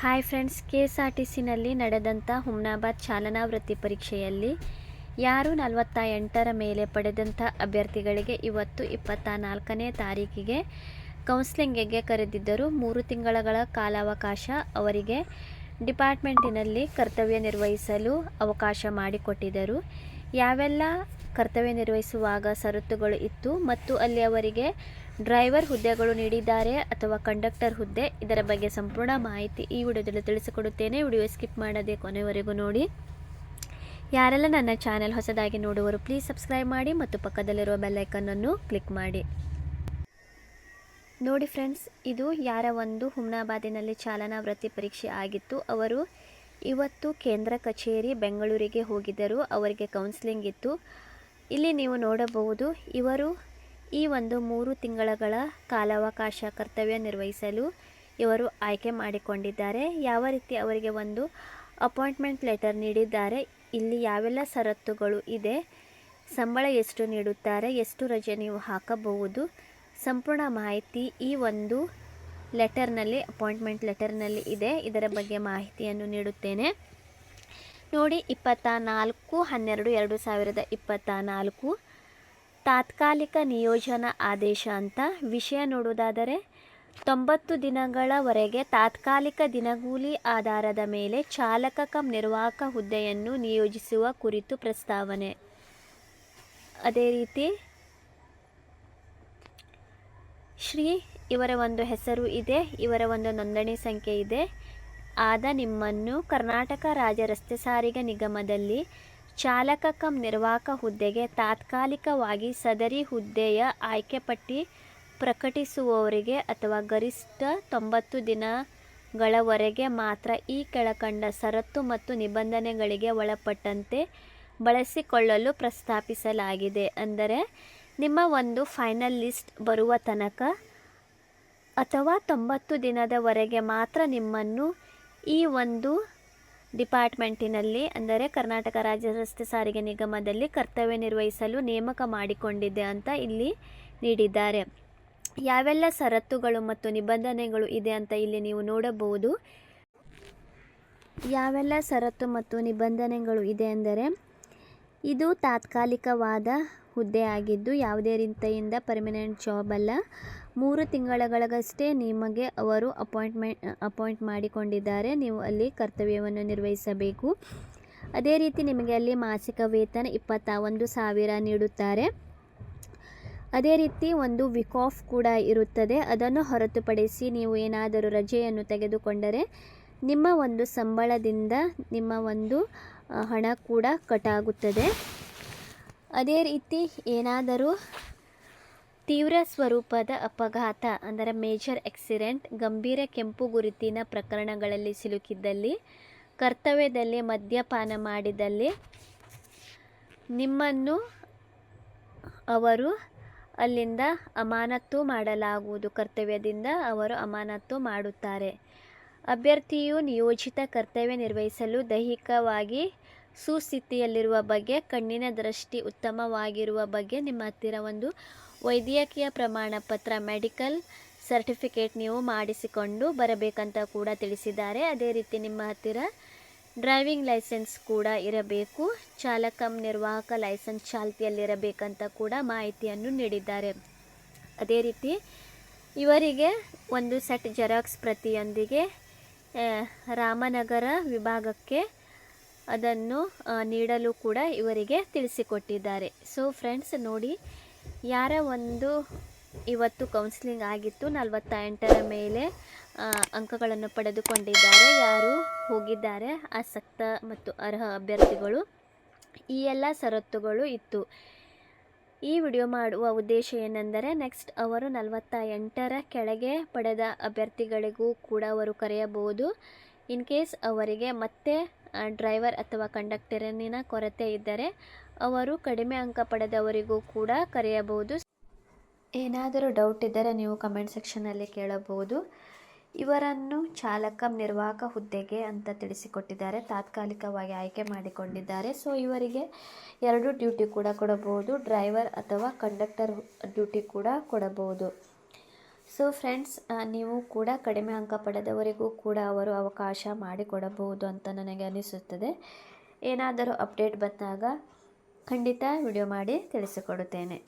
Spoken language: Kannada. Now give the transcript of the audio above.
Hi friends K S R T ಸಿನಲ್ಲಿ ನಡೆದಂಥ ಹುಮ್ನಾಬಾದ್ ಚಾಲನಾ ವೃತ್ತಿ ಪರೀಕ್ಷೆಯಲ್ಲಿ ಯಾರು ನಲವತ್ತ ಎಂಟರ ಮೇಲೆ ಪಡೆದಂಥ ಅಭ್ಯರ್ಥಿಗಳಿಗೆ ಇವತ್ತು ಇಪ್ಪತ್ತ ನಾಲ್ಕನೇ ತಾರೀಕಿಗೆ ಕೌನ್ಸ್ಲಿಂಗಿಗೆ ಕರೆದಿದ್ದರು. ಮೂರು ತಿಂಗಳ ಕಾಲಾವಕಾಶ ಅವರಿಗೆ ಡಿಪಾರ್ಟ್ಮೆಂಟಿನಲ್ಲಿ ಕರ್ತವ್ಯ ನಿರ್ವಹಿಸಲು ಅವಕಾಶ ಮಾಡಿಕೊಟ್ಟಿದ್ದರು. ಯಾವೆಲ್ಲ ಕರ್ತವ್ಯ ನಿರ್ವಹಿಸುವಾಗ ಷರತ್ತುಗಳು ಇತ್ತು ಮತ್ತು ಅಲ್ಲಿ ಅವರಿಗೆ ಡ್ರೈವರ್ ಹುದ್ದೆಗಳು ನೀಡಿದ್ದಾರೆ ಅಥವಾ ಕಂಡಕ್ಟರ್ ಹುದ್ದೆ. ಇದರ ಬಗ್ಗೆ ಸಂಪೂರ್ಣ ಮಾಹಿತಿ ಈ ವಿಡಿಯೋದಲ್ಲಿ ತಿಳಿಸಿಕೊಡುತ್ತೇನೆ. ವಿಡಿಯೋ ಸ್ಕಿಪ್ ಮಾಡದೆ ಕೊನೆವರೆಗೂ ನೋಡಿ. ಯಾರೆಲ್ಲ ನನ್ನ ಚಾನೆಲ್ ಹೊಸದಾಗಿ ನೋಡುವರು ಪ್ಲೀಸ್ ಸಬ್ಸ್ಕ್ರೈಬ್ ಮಾಡಿ ಮತ್ತು ಪಕ್ಕದಲ್ಲಿರುವ ಬೆಲ್ಲೈಕನ್ನನ್ನು ಕ್ಲಿಕ್ ಮಾಡಿ. ನೋಡಿ ಫ್ರೆಂಡ್ಸ್ ಇದು ಯಾರ ಒಂದು ಹುಮ್ನಾಬಾದಿನಲ್ಲಿ ಚಾಲನಾ ವೃತ್ತಿ ಪರೀಕ್ಷೆ ಆಗಿತ್ತು. ಅವರು ಇವತ್ತು ಕೇಂದ್ರ ಕಚೇರಿ ಬೆಂಗಳೂರಿಗೆ ಹೋಗಿದ್ದರು. ಅವರಿಗೆ ಕೌನ್ಸಿಲಿಂಗ್ ಇತ್ತು. ಇಲ್ಲಿ ನೀವು ನೋಡಬಹುದು, ಇವರು ಈ ಒಂದು ಮೂರು ತಿಂಗಳ ಕಾಲಾವಕಾಶ ಕರ್ತವ್ಯ ನಿರ್ವಹಿಸಲು ಇವರು ಆಯ್ಕೆ ಮಾಡಿಕೊಂಡಿದ್ದಾರೆ. ಯಾವ ರೀತಿ ಅವರಿಗೆ ಒಂದು ಅಪಾಯಿಂಟ್ಮೆಂಟ್ ಲೆಟರ್ ನೀಡಿದ್ದಾರೆ, ಇಲ್ಲಿ ಯಾವೆಲ್ಲ ಷರತ್ತುಗಳು ಇದೆ, ಸಂಬಳ ಎಷ್ಟು ನೀಡುತ್ತಾರೆ, ಎಷ್ಟು ರಜೆ ನೀವು ಹಾಕಬಹುದು, ಸಂಪೂರ್ಣ ಮಾಹಿತಿ ಈ ಒಂದು ಲೆಟರ್ನಲ್ಲಿ, ಅಪಾಯಿಂಟ್ಮೆಂಟ್ ಲೆಟರ್ನಲ್ಲಿ ಇದೆ. ಇದರ ಬಗ್ಗೆ ಮಾಹಿತಿಯನ್ನು ನೀಡುತ್ತೇನೆ. ನೋಡಿ ಇಪ್ಪತ್ತ ನಾಲ್ಕು ಹನ್ನೆರಡು, ಎರಡು ಸಾವಿರದ ಇಪ್ಪತ್ತ ನಾಲ್ಕು ತಾತ್ಕಾಲಿಕ ನಿಯೋಜನಾ ಆದೇಶ ಅಂತ ವಿಷಯ ನೋಡುವುದಾದರೆ, ತೊಂಬತ್ತು ದಿನಗಳವರೆಗೆ ತಾತ್ಕಾಲಿಕ ದಿನಗೂಲಿ ಆಧಾರದ ಮೇಲೆ ಚಾಲಕ ಕಂ ನಿರ್ವಾಹಕ ಹುದ್ದೆಯನ್ನು ನಿಯೋಜಿಸುವ ಕುರಿತು ಪ್ರಸ್ತಾವನೆ. ಅದೇ ರೀತಿ, ಶ್ರೀ ಇವರ ಒಂದು ಹೆಸರು ಇದೆ, ಇವರ ಒಂದು ನೋಂದಣಿ ಸಂಖ್ಯೆ ಇದೆ. ಆದ ನಿಮ್ಮನ್ನು ಕರ್ನಾಟಕ ರಾಜ್ಯ ರಸ್ತೆ ಸಾರಿಗೆ ನಿಗಮದಲ್ಲಿ ಚಾಲಕ ಕಂ ನಿರ್ವಾಹಕ ಹುದ್ದೆಗೆ ತಾತ್ಕಾಲಿಕವಾಗಿ ಸದರಿ ಹುದ್ದೆಯ ಆಯ್ಕೆ ಪಟ್ಟಿ ಪ್ರಕಟಿಸುವವರಿಗೆ ಅಥವಾ ಗರಿಷ್ಠ ತೊಂಬತ್ತು ದಿನಗಳವರೆಗೆ ಮಾತ್ರ ಈ ಕೆಳಕಂಡ ಸರತ್ತು ಮತ್ತು ನಿಬಂಧನೆಗಳಿಗೆ ಒಳಪಟ್ಟಂತೆ ಬಳಸಿಕೊಳ್ಳಲು ಪ್ರಸ್ತಾಪಿಸಲಾಗಿದೆ. ಅಂದರೆ, ನಿಮ್ಮ ಒಂದು ಫೈನಲ್ ಲಿಸ್ಟ್ ಬರುವ ತನಕ ಅಥವಾ ತೊಂಬತ್ತು ದಿನದವರೆಗೆ ಮಾತ್ರ ನಿಮ್ಮನ್ನು ಈ ಒಂದು ಡಿಪಾರ್ಟ್ಮೆಂಟಿನಲ್ಲಿ, ಅಂದರೆ ಕರ್ನಾಟಕ ರಾಜ್ಯ ರಸ್ತೆ ಸಾರಿಗೆ ನಿಗಮದಲ್ಲಿ ಕರ್ತವ್ಯ ನಿರ್ವಹಿಸಲು ನೇಮಕ ಮಾಡಿಕೊಂಡಿದೆ ಅಂತ ಇಲ್ಲಿ ನೀಡಿದ್ದಾರೆ. ಯಾವೆಲ್ಲ ಷರತ್ತುಗಳು ಮತ್ತು ನಿಬಂಧನೆಗಳು ಇದೆ ಅಂತ ಇಲ್ಲಿ ನೀವು ನೋಡಬಹುದು. ಯಾವೆಲ್ಲ ಷರತ್ತು ಮತ್ತು ನಿಬಂಧನೆಗಳು ಇದೆ ಅಂದರೆ, ಇದು ತಾತ್ಕಾಲಿಕವಾದ ಹುದ್ದೆ ಆಗಿದ್ದು, ಯಾವುದೇ ರೀತಿಯಿಂದ ಪರ್ಮನೆಂಟ್ ಜಾಬ್ ಅಲ್ಲ. ಮೂರು ತಿಂಗಳಗಳಗಷ್ಟೇ ನಿಮಗೆ ಅವರು ಅಪಾಯಿಂಟ್ಮೆಂಟ್, ಅಪಾಯಿಂಟ್ ಮಾಡಿಕೊಂಡಿದ್ದಾರೆ. ನೀವು ಅಲ್ಲಿ ಕರ್ತವ್ಯವನ್ನು ನಿರ್ವಹಿಸಬೇಕು. ಅದೇ ರೀತಿ ನಿಮಗೆ ಅಲ್ಲಿ ಮಾಸಿಕ ವೇತನ ಇಪ್ಪತ್ತ ಒಂದು ಸಾವಿರ ನೀಡುತ್ತಾರೆ. ಅದೇ ರೀತಿ ಒಂದು ವಿಕ್ ಆಫ್ ಕೂಡ ಇರುತ್ತದೆ. ಅದನ್ನು ಹೊರತುಪಡಿಸಿ ನೀವು ಏನಾದರೂ ರಜೆಯನ್ನು ತೆಗೆದುಕೊಂಡರೆ ನಿಮ್ಮ ಒಂದು ಸಂಬಳದಿಂದ ನಿಮ್ಮ ಒಂದು ಹಣ ಕೂಡ ಕಟಾಗುತ್ತದೆ ಅದೇ ರೀತಿ ಏನಾದರೂ ತೀವ್ರ ಸ್ವರೂಪದ ಅಪಘಾತ, ಅಂದರೆ ಮೇಜರ್ ಆಕ್ಸಿಡೆಂಟ್, ಗಂಭೀರ ಕೆಂಪು ಗುರುತಿನ ಪ್ರಕರಣಗಳಲ್ಲಿ ಸಿಲುಕಿದ್ದಲ್ಲಿ, ಕರ್ತವ್ಯದಲ್ಲಿ ಮದ್ಯಪಾನ ಮಾಡಿದಲ್ಲಿ ನಿಮ್ಮನ್ನು ಅವರು ಅಲ್ಲಿಂದ ಅಮಾನತ್ತು ಮಾಡಲಾಗುವುದು. ಕರ್ತವ್ಯದಿಂದ ಅವರು ಅಮಾನತ್ತು ಮಾಡುತ್ತಾರೆ. ಅಭ್ಯರ್ಥಿಯು ನಿಯೋಜಿತ ಕರ್ತವ್ಯ ನಿರ್ವಹಿಸಲು ದೈಹಿಕವಾಗಿ ಸುಸ್ಥಿತಿಯಲ್ಲಿರುವ ಬಗ್ಗೆ, ಕಣ್ಣಿನ ದೃಷ್ಟಿ ಉತ್ತಮವಾಗಿರುವ ಬಗ್ಗೆ ನಿಮ್ಮ ಹತ್ತಿರ ಒಂದು ವೈದ್ಯಕೀಯ ಪ್ರಮಾಣ ಪತ್ರ, ಮೆಡಿಕಲ್ ಸರ್ಟಿಫಿಕೇಟ್ ನೀವು ಮಾಡಿಸಿಕೊಂಡು ಬರಬೇಕಂತ ಕೂಡ ತಿಳಿಸಿದ್ದಾರೆ. ಅದೇ ರೀತಿ ನಿಮ್ಮ ಹತ್ತಿರ ಡ್ರೈವಿಂಗ್ ಲೈಸೆನ್ಸ್ ಕೂಡ ಇರಬೇಕು. ಚಾಲಕ ನಿರ್ವಾಹಕ ಲೈಸೆನ್ಸ್ ಚಾಲ್ತಿಯಲ್ಲಿರಬೇಕಂತ ಕೂಡ ಮಾಹಿತಿಯನ್ನು ನೀಡಿದ್ದಾರೆ. ಅದೇ ರೀತಿ ಇವರಿಗೆ ಒಂದು ಸೆಟ್ ಜೆರಾಕ್ಸ್ ಪ್ರತಿಯೊಂದಿಗೆ ರಾಮನಗರ ವಿಭಾಗಕ್ಕೆ ಅದನ್ನು ನೀಡಲು ಕೂಡ ಇವರಿಗೆ ತಿಳಿಸಿಕೊಟ್ಟಿದ್ದಾರೆ. ಸೊ ಫ್ರೆಂಡ್ಸ್ ನೋಡಿ, ಯಾರ ಒಂದು ಇವತ್ತು ಕೌನ್ಸಿಲಿಂಗ್ ಆಗಿತ್ತು ನಲವತ್ತ ಎಂಟರ ಮೇಲೆ ಅಂಕಗಳನ್ನು ಪಡೆದುಕೊಂಡಿದ್ದಾರೆ, ಯಾರು ಹೋಗಿದ್ದಾರೆ, ಆಸಕ್ತ ಮತ್ತು ಅರ್ಹ ಅಭ್ಯರ್ಥಿಗಳು, ಈ ಎಲ್ಲ ಷರತ್ತುಗಳು ಇತ್ತು. ಈ ವಿಡಿಯೋ ಮಾಡುವ ಉದ್ದೇಶ ಏನೆಂದರೆ ನೆಕ್ಸ್ಟ್ ಅವರು ನಲವತ್ತ ಎಂಟರ ಕೆಳಗೆ ಪಡೆದ ಅಭ್ಯರ್ಥಿಗಳಿಗೂ ಕೂಡ ಅವರು ಕರೆಯಬಹುದು. ಇನ್ ಕೇಸ್ ಅವರಿಗೆ ಮತ್ತೆ ಡ್ರೈವರ್ ಅಥವಾ ಕಂಡಕ್ಟರಿನ ಕೊರತೆ ಇದ್ದರೆ ಅವರು ಕಡಿಮೆ ಅಂಕ ಪಡೆದವರಿಗೂ ಕೂಡ ಕರೆಯಬಹುದು. ಏನಾದರೂ ಡೌಟ್ ಇದ್ದರೆ ನೀವು ಕಮೆಂಟ್ ಸೆಕ್ಷನಲ್ಲಿ ಕೇಳಬಹುದು. ಇವರನ್ನು ಚಾಲಕ ನಿರ್ವಾಹಕ ಹುದ್ದೆಗೆ ಅಂತ ತಿಳಿಸಿಕೊಟ್ಟಿದ್ದಾರೆ. ತಾತ್ಕಾಲಿಕವಾಗಿ ಆಯ್ಕೆ ಮಾಡಿಕೊಂಡಿದ್ದಾರೆ. ಸೊ ಇವರಿಗೆ ಎರಡು ಡ್ಯೂಟಿ ಕೂಡ ಕೊಡಬಹುದು. ಡ್ರೈವರ್ ಅಥವಾ ಕಂಡಕ್ಟರ್ ಡ್ಯೂಟಿ ಕೂಡ ಕೊಡಬಹುದು. ಸೊ ಫ್ರೆಂಡ್ಸ್ ನೀವು ಕೂಡ ಕಡಿಮೆ ಅಂಕ ಪಡೆದವರಿಗೂ ಕೂಡ ಅವರು ಅವಕಾಶ ಮಾಡಿಕೊಡಬಹುದು ಅಂತ ನನಗೆ ಅನಿಸುತ್ತದೆ. ಏನಾದರೂ ಅಪ್ಡೇಟ್ ಬಂದಾಗ ಖಂಡಿತ ವಿಡಿಯೋ ಮಾಡಿ ತಿಳಿಸಿಕೊಡುತ್ತೇನೆ.